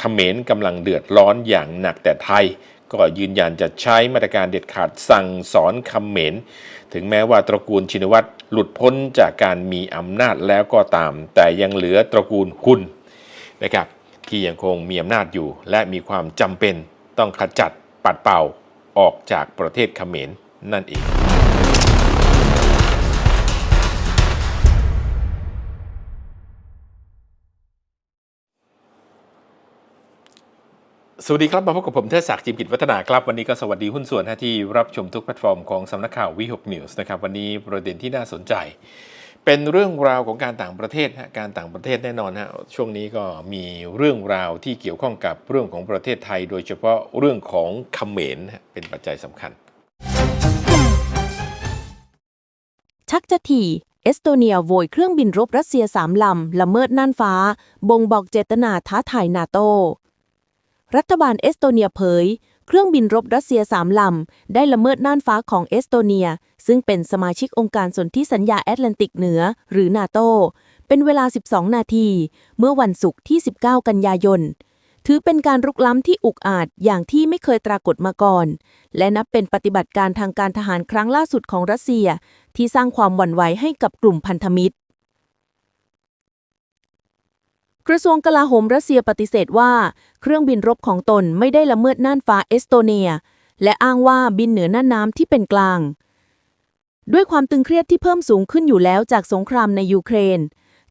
เขมรกำลังเดือดร้อนอย่างหนักแต่ไทย ก็ยืนยันจะใช้มาตรการเด็ดขาดสั่งสอนเขมรถึงแม้ว่าตระกูลชินวัตรหลุดพ้นจากการมีอำนาจแล้วก็ตาม แต่ยังเหลือตระกูลคุณนะครับที่ยังคงมีอำนาจอยู่ และมีความจำเป็นต้องขจัดปัดเป่าออกจากประเทศเขมรนั่นเอง สวัสดีครับ มาพบกับผมเทศศักดิ์จิมกิจวัฒนาครับ วันนี้ก็สวัสดีหุ้นส่วนนะที่รับชมทุกแพลตฟอร์มของสำนักข่าววิหกนิวส์นะครับ วันนี้ประเด็นที่น่าสนใจ เป็นเรื่องราวของการต่างประเทศฮะการต่างประเทศแน่นอนฮะช่วงนี้ก็มีเรื่องราวที่เกี่ยวข้องกับเรื่องของประเทศไทย โดยเฉพาะเรื่องของเขมรเป็นปัจจัยสำคัญ ชักจะถี่เอสโตเนียโวยเครื่องบินรบรัสเซียสามลำละเมิดน่านฟ้า บ่งบอกเจตนาท้าทายนาโต รัฐบาลเอสโตเนียเผย เครื่องบินรบรัสเซียสามลำ ได้ละเมิดน่านฟ้าของเอสโตเนีย ซึ่งเป็นสมาชิกองค์การสนธิสัญญาแอตแลนติกเหนือ หรือนาโต เป็นเวลา 12 นาที เมื่อวันศุกร์ที่ 19 กันยายน ถือเป็นการรุกล้ำที่อุกอาจอย่างที่ไม่เคยปรากฏมาก่อน และนับเป็นปฏิบัติการทางการทหารครั้งล่าสุดของรัสเซีย ที่สร้างความหวั่นไหวให้กับกลุ่มพันธมิตร กระทรวงกลาโหมรัสเซียปฏิเสธว่า เครื่องบินรบของตนไม่ได้ละเมิดน่านฟ้าเอสโตเนีย และอ้างว่าบินเหนือน่านน้ำที่เป็นกลาง ด้วยความตึงเครียดที่เพิ่มสูงขึ้นอยู่แล้วจากสงครามในยูเครน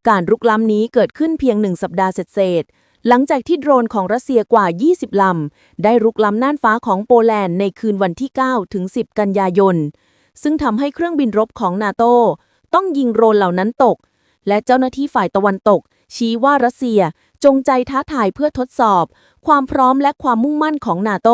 การรุกล้ำนี้เกิดขึ้นเพียงหนึ่งสัปดาห์เศษหลังจากที่โดรนของรัสเซียกว่า 20 ลำ ได้รุกล้ำน่านฟ้าของโปแลนด์ในคืนวันที่ 9 ถึง 10 กันยายน ซึ่งทำให้เครื่องบินรบของนาโตต้องยิงโดรนเหล่านั้นตก และเจ้าหน้าที่ฝ่ายตะวันตก ชี้ว่ารัสเซียจงใจท้าทายเพื่อทดสอบ ความพร้อมและความมุ่งมั่นของนาโต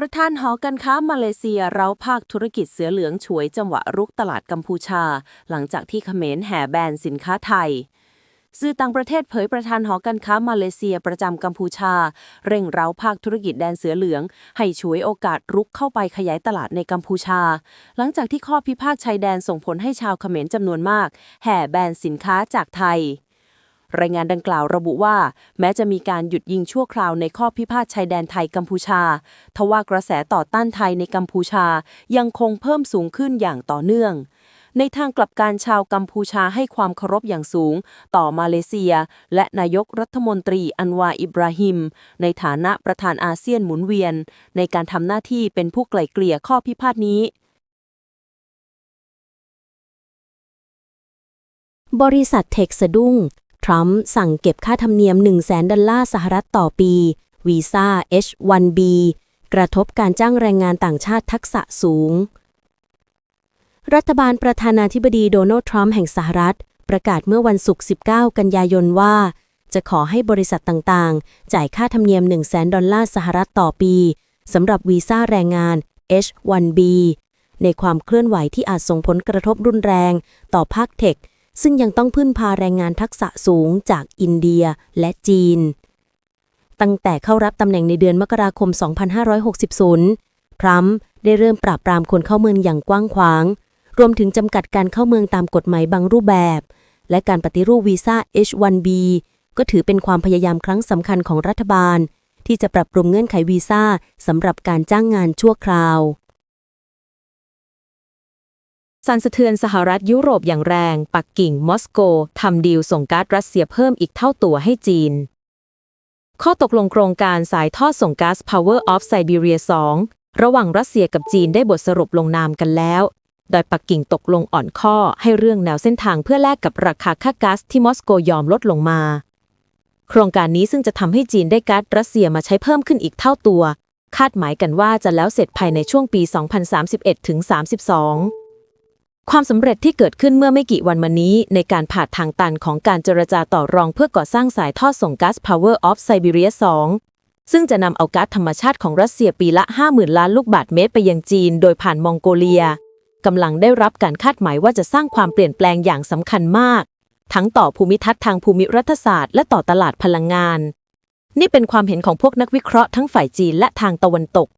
ประธานหอการค้ามาเลเซียเร้าภาคธุรกิจเสือเหลืองฉวยจังหวะรุกตลาดกัมพูชา หลังจากที่เขมรแห่แบนสินค้าไทย สื่อต่างประเทศเผยประธานหอการค้ามาเลเซียประจำกัมพูชา เร่งเร้าภาคธุรกิจแดนเสือเหลือง ให้ฉวยโอกาสรุกเข้าไปขยายตลาดในกัมพูชา หลังจากที่ข้อพิพาทชายแดนส่งผลให้ชาวเขมรจำนวนมาก แห่แบนสินค้าจากไทยรายงานดังกล่าวระบุว่า แม้จะมีการหยุดยิงชั่วคราวในข้อพิพาทชายแดนไทยกัมพูชา ทว่ากระแสต่อต้านไทยในกัมพูชายังคงเพิ่มสูงขึ้นอย่างต่อเนื่อง ในทางกลับการชาวกัมพูชาให้ความเคารพอย่างสูง ต่อมาเลเซีย และนายกรัฐมนตรีอันวาอิบราฮิม ในฐานะประธานอาเซียนหมุนเวียน ในการทำหน้าที่เป็นผู้ไกล่เกลี่ยข้อพิพาทนี้บริษัทเทคสะดุ้ง ทรัมป์สั่งเก็บค่าธรรมเนียม 1 0 0 0 0แสนดอลลาร์สหรัฐต่อปี วีซ่า H1B กระทบการจ้างแรงงานต่างชาติทักษะสูง รัฐบาลประธานาธิบดีโดนัลด์ทรัมป์แห่งสหรัฐ ประกาศเมื่อวันศุกร์ 19 กันยายนว่า จะขอให้บริษัทต่างๆ จ่ายค่าธรรมเนียม 1 0 0 0 0แสนดอลลาร์สหรัฐต่อปีสำหรับวีซ่าแรงงาน H1B ในความเคลื่อนไหวที่อาจส่งผลกระทบรุนแรงต่อภาคเทค ซึ่งยังต้องพึ่งพาแรงงานทักษะสูงจากอินเดียและจีน ตั้งแต่เข้ารับตำแหน่งในเดือนมกราคม 2560พรัมป์ได้เริ่มปราบปรามคนเข้าเมืองอย่างกว้างขวาง รวมถึงจำกัดการเข้าเมืองตามกฎหมายบางรูปแบบ และการปฏิรูปวีซ่า H1B ก็ถือเป็นความพยายามครั้งสำคัญของรัฐบาล ที่จะปรับปรุงเงื่อนไขวีซ่าสำหรับการจ้างงานชั่วคราวสั่นสะเทือนสหรัฐยุโรปอย่างแรง ปักกิ่ง มอสโก ทำดีลส่งก๊าซรัสเซียเพิ่มอีกเท่าตัวให้จีน ข้อตกลงโครงการสายท่อส่งก๊าซ Power of Siberia 2 ระหว่างรัสเซียกับจีนได้บทสรุปลงนามกันแล้ว โดยปักกิ่งตกลงอ่อนข้อให้เรื่องแนวเส้นทางเพื่อแลกกับราคาค่าก๊าซที่มอสโกยอมลดลงมา โครงการนี้ซึ่งจะทำให้จีนได้ก๊าซรัสเซียมาใช้เพิ่มขึ้นอีกเท่าตัว คาดหมายกันว่าจะแล้วเสร็จภายในช่วงปี 2031ถึง32 ความสำเร็จที่เกิดขึ้นเมื่อไม่กี่วันมานี้ ในการผ่าทางตันของการเจรจาต่อรองเพื่อก่อสร้างสายทอดส่งก๊าซ Power of Siberia 2ซึ่งจะนำเอาก๊าซธรรมชาติของรัสเซียปีละ 50,000 ล้านลูกบาศก์เมตรไปยังจีน โดยผ่านมองโกเลีย กำลังได้รับการคาดหมายว่าจะสร้างความเปลี่ยนแปลงอย่างสำคัญมาก ทั้งต่อภูมิทัศน์ทางภูมิรัฐศาสตร์และต่อตลาดพลังงาน นี่เป็นความเห็นของพวกนักวิเคราะห์ทั้งฝ่ายจีนและทางตะวันตก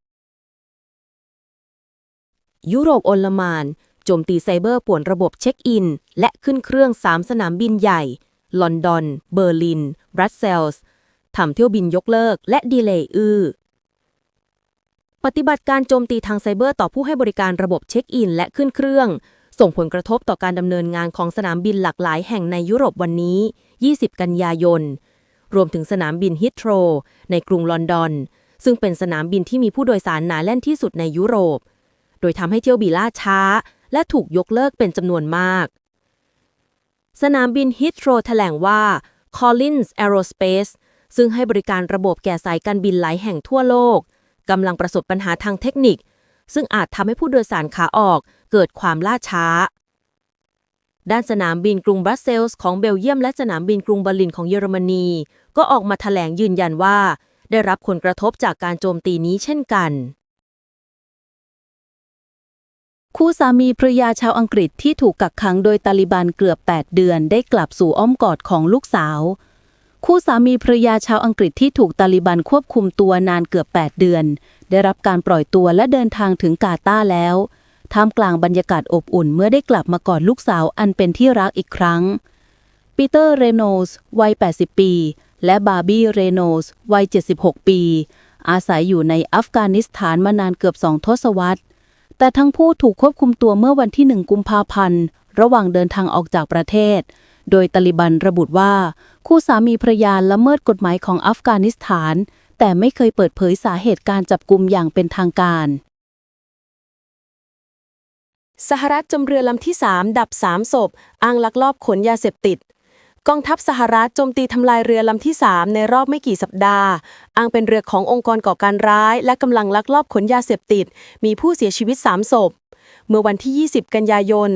ยุโรปอลมานโจมตีไซเบอร์ป่วนระบบเช็คอิน และขึ้นเครื่อง3สนามบินใหญ่ ลอนดอน เบอร์ลิน บรัสเซลส์ทำเที่ยวบินยกเลิก และดีเลย์อื้อ ปฏิบัติการโจมตีทางไซเบอร์ต่อผู้ให้บริการระบบเช็คอินและขึ้นเครื่อง ส่งผลกระทบต่อการดำเนินงานของสนามบินหลากหลายแห่งในยุโรปวันนี้ 20 กันยายน รวมถึงสนามบินฮิตโตรในกรุงลอนดอน ซึ่งเป็นสนามบินที่มีผู้โดยสารหนาแน่นที่สุดในยุโรป โดยทำให้เที่ยวบินล่าช้า และถูกยกเลิกเป็นจำนวนมาก สนามบินฮิตโตรแถลงว่า Collins Aerospace ซึ่งให้บริการระบบแก่สายการบินหลายแห่งทั่วโลก กำลังประสบปัญหาทางเทคนิค ซึ่งอาจทำให้ผู้โดยสารขาออกเกิดความล่าช้า ด้านสนามบินกรุงบรัสเซลส์ของเบลเยียมและสนามบินกรุงเบอร์ลินของเยอรมนี ก็ออกมาแถลงยืนยันว่า ได้รับผลกระทบจากการโจมตีนี้เช่นกันคู่สามีภรรยาชาวอังกฤษที่ถูกกักขังโดยตาลิบันเกือบ 8 เดือนได้กลับสู่อ้อมกอดของลูกสาว คู่สามีภรรยาชาวอังกฤษที่ถูกตาลิบันควบคุมตัวนานเกือบ 8 เดือน ได้รับการปล่อยตัวและเดินทางถึงกาตาร์แล้ว ท่ามกลางบรรยากาศอบอุ่นเมื่อได้กลับมากอดลูกสาวอันเป็นที่รักอีกครั้ง ปีเตอร์ เรโนส์วัย 80 ปี และบาร์บี้ เรโนส์วัย 76 ปี อาศัยอยู่ในอัฟกานิสถานมานานเกือบสองทศวรรษ แต่ทั้งคู่ถูกควบคุมตัวเมื่อวันที่ 1 กุมภาพันธ์ ระหว่างเดินทางออกจากประเทศ โดยตาลิบันระบุว่า คู่สามีภรรยาละเมิดกฎหมายของอัฟกานิสถาน แต่ไม่เคยเปิดเผยสาเหตุการจับกลุ่มอย่างเป็นทางการ สหรัฐจมเรือลำที่ 3 ดับ 3 ศพ อ้างลักลอบขนยาเสพติด กองทัพสหรัฐโจมตีทำลายเรือลำที่ 3 ในรอบไม่กี่สัปดาห์ อ้างเป็นเรือขององค์กรก่อการร้าย และกำลังลักลอบขนยาเสพติด มีผู้เสียชีวิต 3 ศพ เมื่อวันที่ 20 กันยายน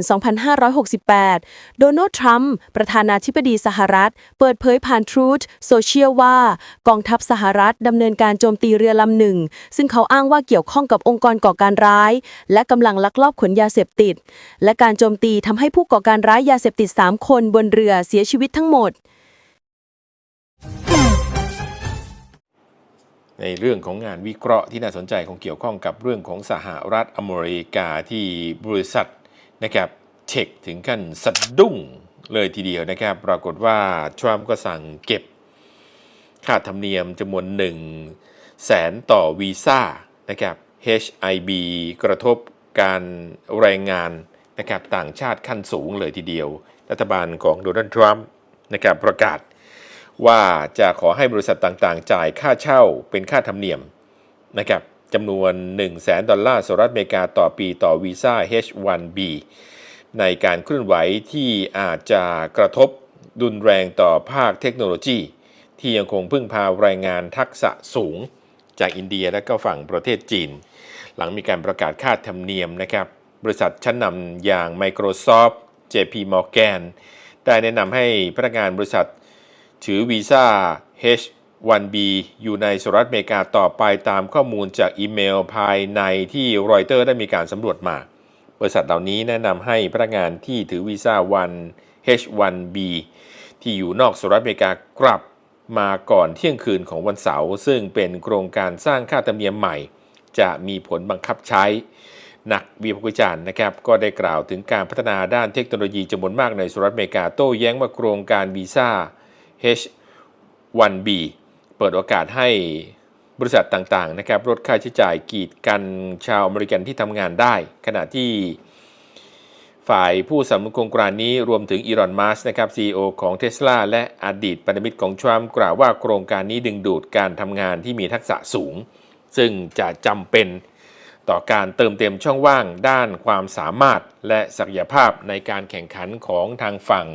2568 โดนัลด์ ทรัมป์ ประธานาธิบดีสหรัฐ เปิดเผยผ่าน Truth Social ว่า กองทัพสหรัฐดำเนินการโจมตีเรือลำหนึ่ง ซึ่งเขาอ้างว่าเกี่ยวข้องกับองค์กรก่อการร้าย และกำลังลักลอบขนยาเสพติด และการโจมตีทำให้ผู้ก่อการร้ายยาเสพติด 3 คนบนเรือเสียชีวิตทั้งหมด ในเรื่องของงานวิเคราะห์ที่น่าสนใจของเกี่ยวข้องกับเรื่องของสหรัฐอเมริกาที่บริษัทนะครับเทคถึงขั้นสะดุ้งเลยทีเดียวนะครับ ปรากฏว่าทรัมป์ก็สั่งเก็บ ค่าธรรมเนียมจำนวน1แสนต่อวีซ่านะครับ HIB กระทบการแรงงานนะครับต่างชาติขั้นสูงเลยทีเดียว รัฐบาลของโดนัลด์ทรัมป์นะครับประกาศ ว่าจะขอให้บริษัทต่างๆ จ่ายค่าเช่าเป็นค่าธรรมเนียมนะครับจำนวน 1 0 0 0 0แดอลลาร์สหรัฐอเมริกาต่อปีต่อวีซ่า H1B ในการเคลื่อนไหวที่อาจจะกระทบรุนแรงต่อภาคเทคโนโลยี ที่ยังคงพึ่งพาแรงงานทักษะสูงจากอินเดียและก็ฝั่งประเทศจีน หลังมีการประกาศค่าธรรมเนียมนะครับบริษัทชั้นนำอย่าง Microsoft JP Morgan ได้แนะนำให้พนักงานบริษัท ถือวีซ่า H1B อยู่ในสหรัฐอเมริกาต่อไปตามข้อมูลจากอีเมลภายในที่รอยเตอร์ได้มีการสำรวจมา บริษัทเหล่านี้แนะนำให้พนักงานที่ถือวีซ่า1 H1B ที่อยู่นอกสหรัฐอเมริกากลับมาก่อนเที่ยงคืนของวันเสาร์ซึ่งเป็นโครงการสร้างค่าธรรมเนียมใหม่ จะมีผลบังคับใช้ นักวิพากษ์วิจารณ์นะครับ ก็ได้กล่าวถึงการพัฒนาด้านเทคโนโลยีจำนวนมากในสหรัฐอเมริกาโต้แย้งว่าโครงการวีซ่า H1B เปิดโอกาสให้บริษัทต่างๆนะครับลดค่าใช้จ่ายกีดกันชาวอเมริกันที่ทำงานได้ ขณะที่ฝ่ายผู้สำนุนโครงการนี้รวมถึงอีรอนมัสนะครับ CEO ของ Tesla และอดีตพันธมิตรของทรัมป์กล่าวว่าโครงการนี้ดึงดูดการทำงานที่มีทักษะสูง ซึ่งจะจำเป็นต่อการเติมเต็มช่องว่างด้านความสามารถและศักยภาพในการแข่งขันของทางฝั่ง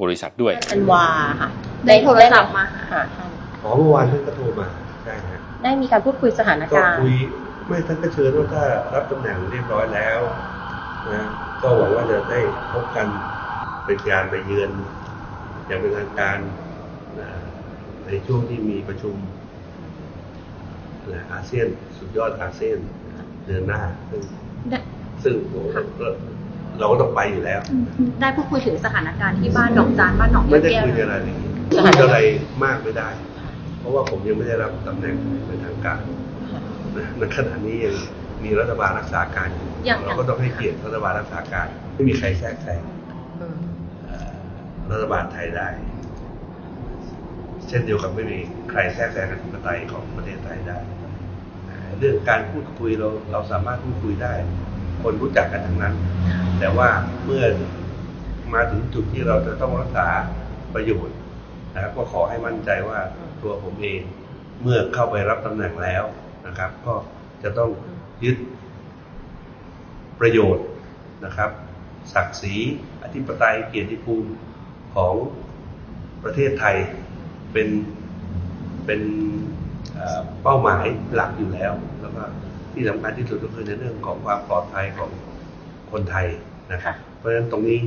บริษัทด้วยอันวาค่ะได้โทรศัพท์มาหาท่านอ๋อเมื่อวานท่านก็โทรมาใช่ฮะได้มีการพูดคุยสถานก็การณ์คุยไม่ท่านก็เชิญว่าถ้ารับตำแหน่งเรียบร้อยแล้วนะก็หวังว่าจะได้พบกันเป็นการไปเยือนอย่างเป็นทางการนะในช่วงที่มีประชุมนะอาเซียนสุดยอดอาเซียนเดือนหน้า ซึ่งได้ซึ่ง เราก็ต้องไปอยู่แล้ว ได้พูดคุยถึงสถานการณ์ที่บ้านดอกจานบ้านหนองไม่ได้แก้วคุยอะไรเลยคุยอะไรมากไม่ได้ เพราะว่าผมยังไม่ได้รับตำแหน่งเป็นทางการนะในขณะนี้ยังมีรัฐบาลรักษาการอยู่อย่างเราก็ต้องให้เกียรติรัฐบาลรักษาการ ไม่มีใครแทรกแซงอืมเอ่อรัฐบาลไทยได้ เช่นเดียวกับไม่มีใครแทรกแซงอธิปไตยของประเทศไทยได้ เรื่องการพูดคุยเราเราสามารถพูดคุยได้ คนรู้จักกันทั้งนั้น แต่ว่าเมื่อมาถึงจุดที่เราจะต้องรักษาประโยชน์นะครับก็ขอให้มั่นใจว่าตัวผมเองเมื่อเข้าไปรับตำแหน่งแล้วนะครับ ก็จะต้องยึดประโยชน์นะครับ ศักดิ์ศรีอธิปไตยเกียรติภูมิของประเทศไทยเป็นเป็นเป้าหมายหลักอยู่แล้ว ที่สำคัญที่สุดก็คือในเรื่องของความปลอดภัยของคนไทยนะครับ เพราะฉะนั้นตรงนี้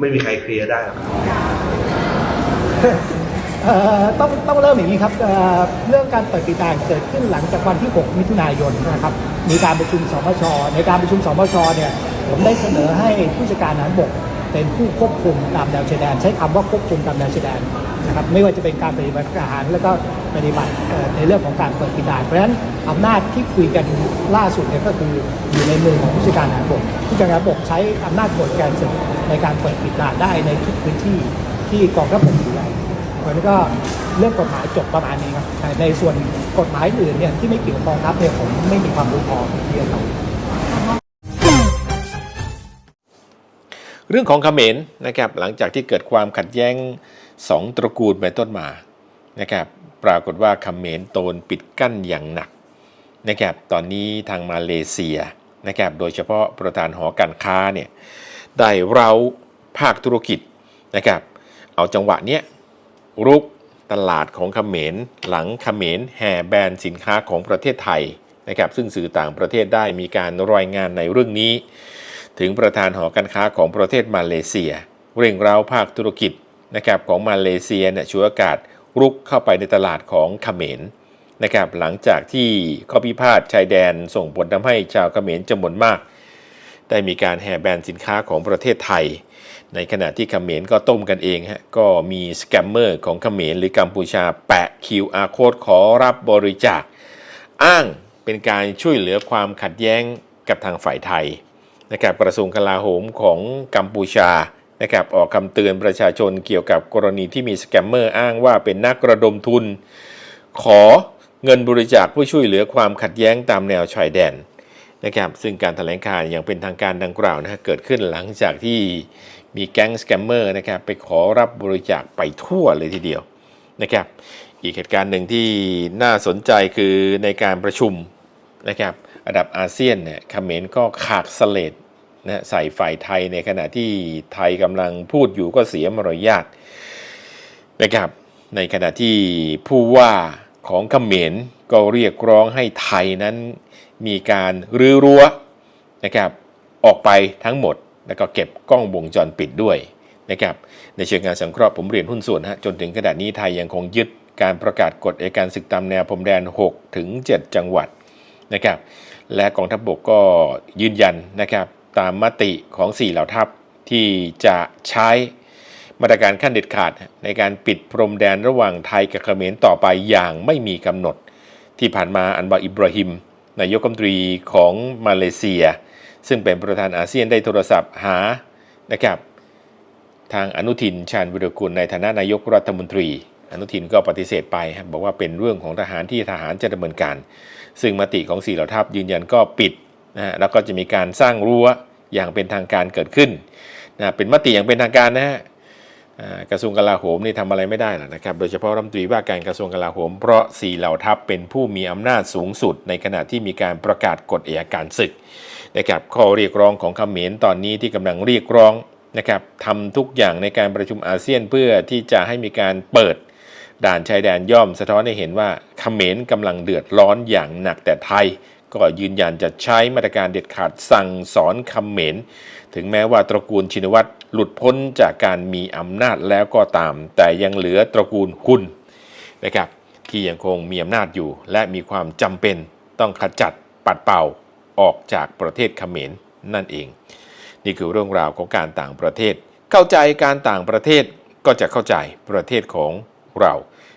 ไม่มีใครเคลียร์ได้หรอกเอ่อต้องต้องเริ่มอย่างนี้ครับเอ่อเรื่องการเปิดปิดด่านเกิดขึ้นหลังจากวันที่ 6 มิถุนายนนะครับ มีการประชุมสมช ในการประชุมสมชเนี่ยผมได้เสนอให้ผู้จัดการทหารบกเป็นผู้ควบคุมตามแนวชายแดน ใช้คำว่าควบคุมตามแนวชายแดน นะครับไม่ว่าจะเป็นการปฏิบัติทหาร แล้วก็ปฏิบัติในเรื่องของการเปิดปิดด่านเพราะฉะนั้นอำนาจที่คุยกันล่าสุดเนี่ยก็คืออยู่ในมือของผู้จัดการทหารบกผู้จัดการบกใช้อำนาจกฎการศึกในการเปิดปิดด่านได้ในทุกพื้นที่ที่กองทัพบกดูแลเพราะฉะนั้นก็เรื่องกฎหมายจบประมาณนี้ครับในส่วนกฎหมายอื่นเนี่ยที่ไม่เกี่ยวกับกองทัพเนี่ยผมไม่มีความรู้พอที่จะตอบเรื่องของเขมรนะครับหลังจากที่เกิดความขัดแย้ง สองตระกูลเป็นต้นมานะครับปรากฏว่าเขมรโดนปิดกั้นอย่างหนักนะครับตอนนี้ทางมาเลเซียนะครับโดยเฉพาะประธานหอการค้าเนี่ยได้เราภาคธุรกิจนะครับเอาจังหวะเนี้ยรุกตลาดของเขมรหลังเขมรแห่แบนสินค้าของประเทศไทยนะครับซึ่งสื่อต่างประเทศได้มีการรายงานในเรื่องนี้ ถึงประธานหอการค้าของประเทศมาเลเซีย เร่งเร้าภาคธุรกิจ นะครับของมาเลเซียเนี่ยช่วยอากาศรุกเข้าไปในตลาดของเขมรนะครับหลังจากที่ข้อพิพาทชายแดนส่งผลทำให้ชาวเขมรจำนวนมาก ได้มีการแห่แบนสินค้าของประเทศไทย ในขณะที่เขมรก็ต้มกันเองฮะก็มีสแกมเมอร์ของเขมรหรือกัมพูชาแปะ QR code ขอรับบริจาค อ้างเป็นการช่วยเหลือความขัดแย้งกับทางฝ่ายไทยนะครับกระทรวงกลาโหมของกัมพูชา นะครับออกคำเตือนประชาชนเกี่ยวกับกรณีที่มีสแกมเมอร์อ้างว่าเป็นนักระดมทุน ขอเงินบริจาคเพื่อช่วยเหลือความขัดแย้งตามแนวชายแดนนะครับซึ่งการแถลงการอย่างเป็นทางการดังกล่าวนะฮะเกิดขึ้นหลังจากที่มีแก๊งสแกมเมอร์นะครับไปขอรับบริจาคไปทั่วเลยทีเดียวนะครับอีกเหตุการณ์หนึ่งที่น่าสนใจคือในการประชุมนะครับระดับอาเซียนเนี่ยเขมรก็ขากเลด นะใส่ฝ่ายไทยในขณะที่ไทยกำลังพูดอยู่ก็เสียมารยาทนะครับในขณะที่ผู้ว่าของเขมรก็เรียกร้องให้ไทยนั้นมีการรื้อรั้วนะครับออกไปทั้งหมด แล้วก็เก็บกล้องวงจรปิดด้วยนะครับในเชิงงานสังเคราะห์ผมเรียนหุ้นส่วนฮะจนถึงขณะนี้ไทยยังคงยึดการประกาศกฎเอการศึกตามแนวพรมแดน 6 ถึง 7 จังหวัดนะครับและกองทัพบบกก็ยืนยันนะครับ ตามมติของ 4 เหล่าทัพที่จะใช้มาตรการขั้นเด็ดขาด ในการปิดพรมแดนระหว่างไทยกับเขมรต่อไปอย่างไม่มีกำหนด ที่ผ่านมาอันบาอิบราฮิมนายกรัฐมนตรีของมาเลเซีย ซึ่งเป็นประธานอาเซียนได้โทรศัพท์หานะครับทางอนุทินชาญวิรกุลในฐานะนายกรัฐมนตรี อนุทินก็ปฏิเสธไปครับบอกว่าเป็นเรื่องของทหารที่ทหารจะดำเนินการ ซึ่งมติของสี่เหล่าทัพยืนยันก็ปิด นะแล้วก็จะมีการสร้างรั้วอย่างเป็นทางการเกิดขึ้นนะเป็นมติอย่างเป็นทางการนะฮะกระทรวงกลาโหมนี่ทำอะไรไม่ได้หรอกนะครับ โดยเฉพาะรัฐมนตรีว่าการกระทรวงกลาโหม เพราะสี่เหล่าทัพเป็นผู้มีอำนาจสูงสุด ในขณะที่มีการประกาศกฎเอัยการศึกนะครับข้อเรียกร้องของเขมรตอนนี้ที่กำลังเรียกร้องนะครับทำทุกอย่างในการประชุมอาเซียนเพื่อที่จะให้มีการเปิดด่านชายแดนย่อมสะท้อนให้เห็นว่าเขมรกำลังเดือดร้อนอย่างหนักแต่ไทย ก็ยืนยันจะใช้มาตรการเด็ดขาดสั่งสอนเขมรถึงแม้ว่าตระกูลชินวัตรหลุดพ้นจากการมีอำนาจแล้วก็ตาม แต่ยังเหลือตระกูลคุณนะครับที่ยังคงมีอำนาจอยู่ และมีความจำเป็นต้องขจัดปัดเป่าออกจากประเทศเขมรนั่นเอง นี่คือเรื่องราวของการต่างประเทศ เข้าใจการต่างประเทศก็จะเข้าใจประเทศของเรา